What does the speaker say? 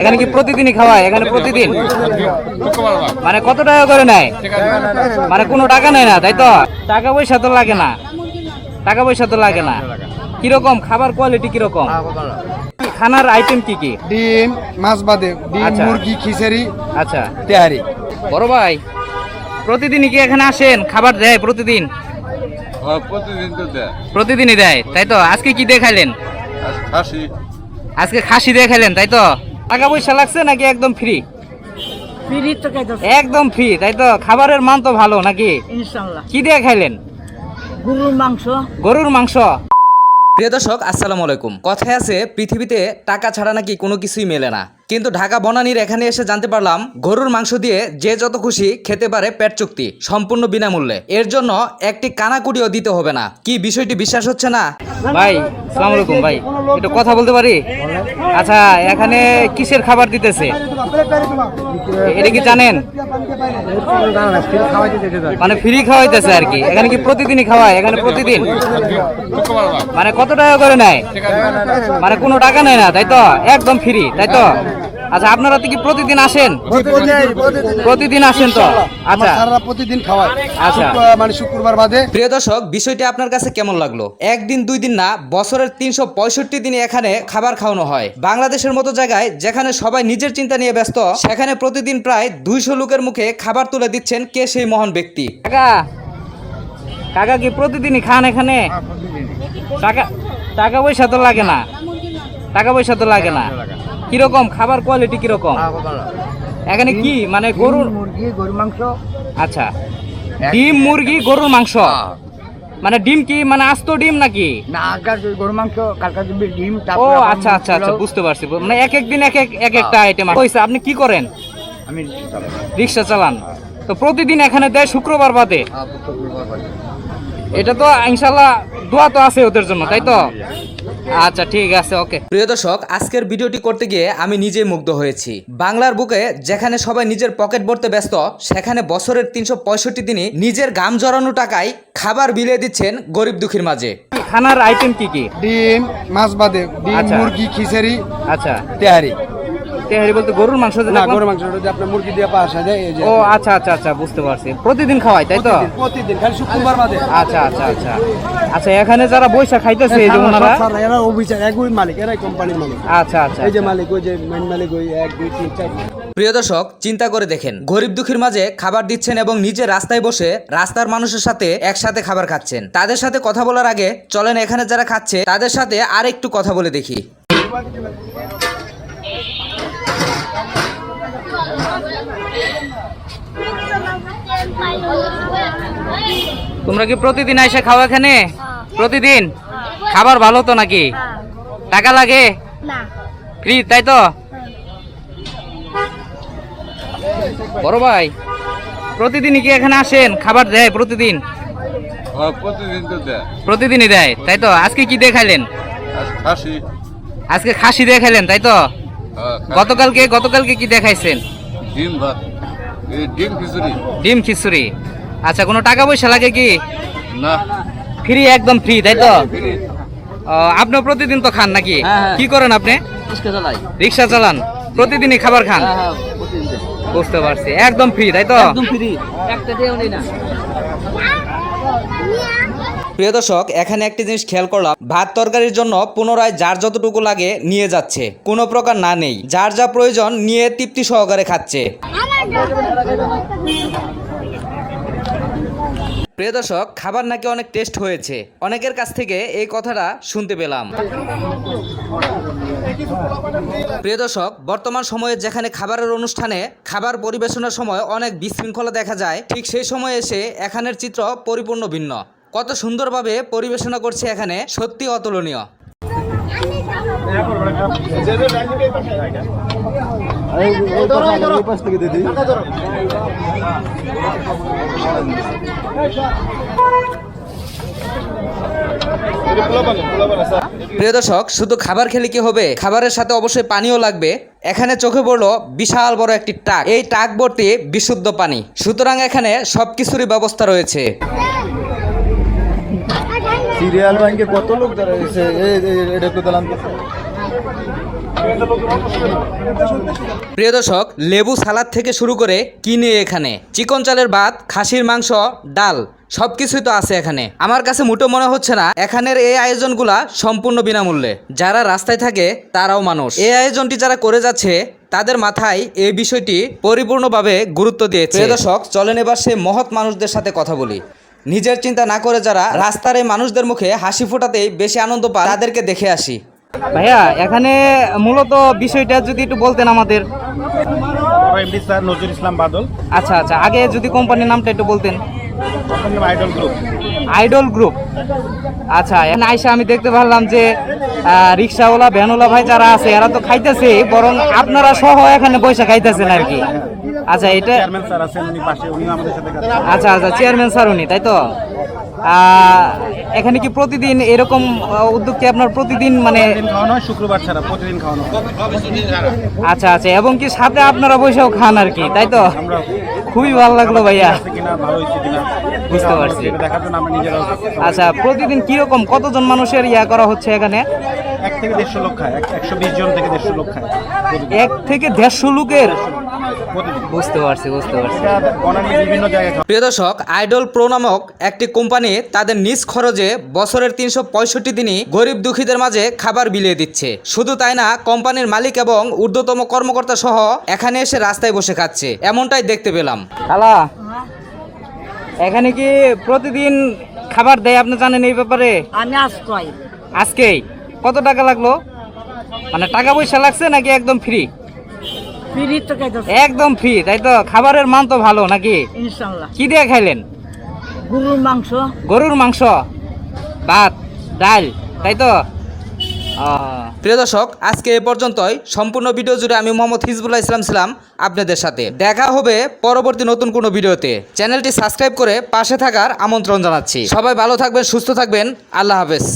এখানে কি প্রতিদিনই খাওয়ায়? এখানে প্রতিদিন? মানে কত টাকা করে নেয়? মানে কোনো টাকা নেয় না তাই তো? টাকা পয়সা তো লাগে না। টাকা পয়সা তো লাগে না। কীরকম? খাবার কোয়ালিটি কীরকম? খানার আইটেম কি কি? ডিম মাছ বাদে ডিম আচ্ছা। মুরগি খিচুড়ি আচ্ছা। তেহারি। বড় ভাই প্রতিদিনই কি এখানে আসেন? খাবার দেয় প্রতিদিন? প্রতিদিন তো দেয়। প্রতিদিনই দেয় তাই তো? আজকে কি দিয়ে খাইলেন আর খাসি। আজকে খাসি দিয়ে খাইলেন তাই তো? টাকা পয়সা লাগছে নাকি একদম ফ্রি ফ্রি তো একদম ফ্রি তাই তো? খাবারের মান তো ভালো নাকি? কি দিয়ে খাইলেন? গরুর মাংস। গরুর মাংস। প্রিয় দর্শক আসসালামু আলাইকুম। কথায় আছে পৃথিবীতে টাকা ছাড়া নাকি কোনো কিছুই মেলে না। কিন্তু ঢাকা বনানীর এখানে এসে জানতে পারলাম, গরুর মাংস দিয়ে যে যত খুশি খেতে পারে পেট চুক্তি, সম্পূর্ণ বিনামূল্যে। এর জন্য একটি কানাকুটিও দিতে হবে না। কি বিষয়টি বিশ্বাস হচ্ছে না? ভাই, সালাম আলাইকুম, ভাই। একটু কথা বলতে পারি? আচ্ছা এখানে কিসের খাবার দিতেছে? এটা কি জানেন? মানে ফ্রি খাওয়াইতেছে আর কি। এখানে কি প্রতিদিনই খাওয়ায়? এখানে প্রতিদিন? মানে কত টাকা করে নেয়? মানে কোনো টাকা নেয় না, তাই তো? একদম ফ্রি তাই তো? আচ্ছা আপনারা কি প্রতিদিন আসেন? প্রতিদিন আসেন তো? আচ্ছা। প্রতিদিন খাওয়ায়। আচ্ছা। মানে শুক্রবার বাদে। প্রিয় দর্শক বিষয়টি আপনার কাছে কেমন লাগল? একদিন দুই দিন না বছরের তিনশো পঁয়ষট্টি দিনে এখানে খাবার খাওয়ানো হয়। বাংলাদেশের মতো জায়গায় যেখানে সবাই নিজের চিন্তা নিয়ে ব্যস্ত সেখানে প্রতিদিন প্রায় দুইশো লোকের মুখে খাবার তুলে দিচ্ছেন কে সেই মহান ব্যক্তি। কাকা কাকা কি প্রতিদিনই খান এখানে? টাকা টাকা পয়সা তো লাগে না। টাকা পয়সা তো লাগে না। কীরকম? খাবার কোয়ালিটি কীরকম? এখানে কি? মানে গরুর মুরগি গরুর মাংস। আচ্ছা। ডিম মুরগি গরুর মাংস? মানে ডিম কি? মানে আস্ত ডিম নাকি? না আগার গরুর মাংস কালকা ডিম ও আচ্ছা আচ্ছা আচ্ছা বুঝতে পারছি মানে এক এক দিন এক এক এক একটা আইটেম হয়েছে আপনি কি করেন? আমি রিক্সা চালান। তো প্রতিদিন এখানে দেয় শুক্রবার বাদে? এটা তো ইনশাল্লাহ দোয়া তো আছে ওদের জন্য তাই তো? আচ্ছা ঠিক আছে ওকে। প্রিয় দর্শক আজকের ভিডিওটি করতে গিয়ে আমি নিজেই মুগ্ধ হয়েছি। বাংলার বুকে যেখানে সবাই নিজের পকেট ভরতে ব্যস্ত সেখানে বছরের তিনশো পঁয়ষট্টি দিনই নিজের গাম জড়ানো টাকায় খাবার বিলিয়ে দিচ্ছেন গরিব দুঃখীর মাঝে। খানার আইটেম কি কি? ডিম মাছ বাদে ডিম আচ্ছা। মুরগি খিচুড়ি আচ্ছা। তেহারি। তেহারি বলতে গরুর মাংস না কোন- গরু মাংস আপনার মুরগি দিয়ে পাশা যায় ও আচ্ছা আচ্ছা আচ্ছা বুঝতে পারছি। প্রতিদিন খাওয়াই তাই তো? প্রতিদিন, প্রতিদিন খালি শুক্রবার বাদে। আচ্ছা আচ্ছা আচ্ছা। আচ্ছা এখানে যারা বৈশা খাইতেছে এই যে ওনারা? এরা অফিসার একই মালিক এরাই কোম্পানির মালিক। আচ্ছা আচ্ছা এই যে মালিক ওই যে মেন মালিক ওই এক দুই তিন চার। প্রিয় দর্শক চিন্তা করে দেখেন। গরিব দুঃখীর মাঝে খাবার দিচ্ছেন এবং নিজে রাস্তায় বসে রাস্তার মানুষের সাথে একসাথে খাবার খাচ্ছেন। তাদের সাথে কথা বলার আগে চলেন এখানে যারা খাচ্ছে তাদের সাথে আর একটু কথা বলে দেখি। তোমরা কি প্রতিদিন এসে খাও এখানে প্রতিদিন? খাবার ভালো তো নাকি? টাকা লাগে? ফ্রি তাই তো? বড় ভাই প্রতিদিনই কি এখানে আসেন? খাবার দেয় প্রতিদিন? প্রতিদিন তো দেয়। প্রতিদিনই দেয় তাই তো? আজকে কি দিয়ে খাইলেন? আজকে খাসি। দিয়ে খাইলেন তাই তো? গতকালকে গতকালকে কি দেখাইছেন ডিম ভাত। ডিম খিচুড়ি। ডিম খিচুড়ি। আচ্ছা কোনো টাকা পয়সা লাগে কি? না। ফ্রি একদম ফ্রি তাই তো? ও, আপনিও প্রতিদিন তো খান নাকি? কি করেন আপনি? রিক্সা চালান। প্রতিদিনই খাবার খান? বুঝতে পারছি। একদম ফ্রি তাই তো? প্রিয় দর্শক, এখানে একটি জিনিস খেয়াল করলাম। ভাত তরকারির জন্য পুনরায় যার যতটুকু লাগে নিয়ে যাচ্ছে। কোনো প্রকার না নেই। যার যা প্রয়োজন নিয়ে তৃপ্তি সহকারে খাচ্ছে। প্রিয় দর্শক, খাবার নাকি অনেক টেস্ট হয়েছে। অনেকের কাছ থেকে এই কথাটা শুনতে পেলাম। প্রিয় দর্শক, বর্তমান সময়ে যেখানে খাবারের অনুষ্ঠানে খাবার পরিবেশনার সময় অনেক বিশৃঙ্খলা দেখা যায়, ঠিক সেই সময় এসে এখানের চিত্র পরিপূর্ণ ভিন্ন। কত সুন্দরভাবে পরিবেশনা করছে এখানে, সত্যি অতুলনীয়। প্রিয় দর্শক, শুধু খাবার খেলে কি হবে? খাবারের সাথে অবশ্যই পানিও লাগবে। এখানে চোখে পড়ল বিশাল বড় একটি টাক। এই টাক ভর্তি বিশুদ্ধ পানি। সুতরাং এখানে সবকিছুরই ব্যবস্থা রয়েছে। সিরিয়াল ব্যাংকে কত লোক দাঁড়িয়েছে এটা একটু প্রিয় দর্শক লেবু সালাদ থেকে শুরু করে কিনে এখানে? চিকন চালের ভাত খাসির মাংস ডাল সব কিছুই তো আছে এখানে। আমার কাছে মোটো মনে হচ্ছে না এখানের এই আয়োজনগুলা সম্পূর্ণ বিনামূল্যে। যারা রাস্তায় থাকে তারাও মানুষ। এই আয়োজনটি যারা করে যাচ্ছে তাদের মাথায় এই বিষয়টি পরিপূর্ণভাবে গুরুত্ব দিয়েছে। প্রিয় দর্শক চলেন এবার সে মহৎ মানুষদের সাথে কথা বলি। নিজের চিন্তা না করে যারা রাস্তার এই মানুষদের মুখে হাসি ফোটাতেই বেশি আনন্দ পায় তাদেরকে দেখে আসি। ভাইয়া এখানে মূলত বিষয়টা যদি একটু বলতেন আমাদের। স্যার নজরুল ইসলাম বাদল। আচ্ছা আচ্ছা আগে যদি কোম্পানির নামটা একটু বলতেন। আইডল গ্রুপ আইডল গ্রুপ আচ্ছা এখানে আইসা আমি দেখতে পারলাম যে রিক্সাওয়ালা ভ্যানওয়ালা ভাই যারা আছে এরা তো খাইতেছে বরং আপনারা সহ এখানে পয়সা খাইতেছেন আর কি। আচ্ছা এটা চেয়ারম্যান স্যার আছেন উনি পাশে উনিও আমাদের সাথে করেন। আচ্ছা আচ্ছা চেয়ারম্যান স্যার উনি তাই তো? এখানে কি প্রতিদিন এরকম উদ্যোগ কি আপনার প্রতিদিন মানে খাওয়ানো হয় শুক্রবার ছাড়া প্রতিদিন খাওয়ানো আচ্ছা আচ্ছা এবং কি সাথে আপনারা বসেও খান আর কি তাই তো? খুবই ভালো লাগল ভাইয়া। বুঝতে পারছি। আচ্ছা প্রতিদিন কীরকম কতজন মানুষের ইয়া করা হচ্ছে এখানে? এক থেকে দেড়শো লোক খায় একশো বিশ জন থেকে দেড়শো লোক খায়। এক থেকে দেড়শো লোকের? বুঝতে পারছি বুঝতে পারছি। বিভিন্ন জায়গায় প্রিয় দর্শক আইডল প্রো নামক একটি কোম্পানি তাদের নিজ খরচে বছরের তিনশো পঁয়ষট্টি দিনই গরিব দুঃখীদের মাঝে খাবার বিলিয়ে দিচ্ছে। শুধু তাই না কোম্পানির মালিক এবং ঊর্ধ্বতম কর্মকর্তা সহ এখানে এসে রাস্তায় বসে খাচ্ছে। এমনটাই দেখতে পেলাম। এখানে কি প্রতিদিন খাবার দেয়? আপনি জানেন এই ব্যাপারে? আমি আশ্রয় আজকেই? কত টাকা লাগল? মানে টাকা পয়সা লাগছে নাকি একদম ফ্রি একদম ফ্রি তাই তো? খাবারের মান তো ভালো নাকি? কি দিয়ে খাইলেন? গরুর মাংস। গরুর মাংস ভাত ডাল তাই তো? প্রিয় দর্শক আজকে এ পর্যন্তই। সম্পূর্ণ ভিডিও জুড়ে আমি মোহাম্মদ হিজবুল্লাহ ইসলাম ছিলাম আপনাদের সাথে। দেখা হবে পরবর্তী নতুন কোনো ভিডিওতে। চ্যানেলটি সাবস্ক্রাইব করে পাশে থাকার আমন্ত্রণ জানাচ্ছি। সবাই ভালো থাকবেন সুস্থ থাকবেন। আল্লাহ হাফেজ।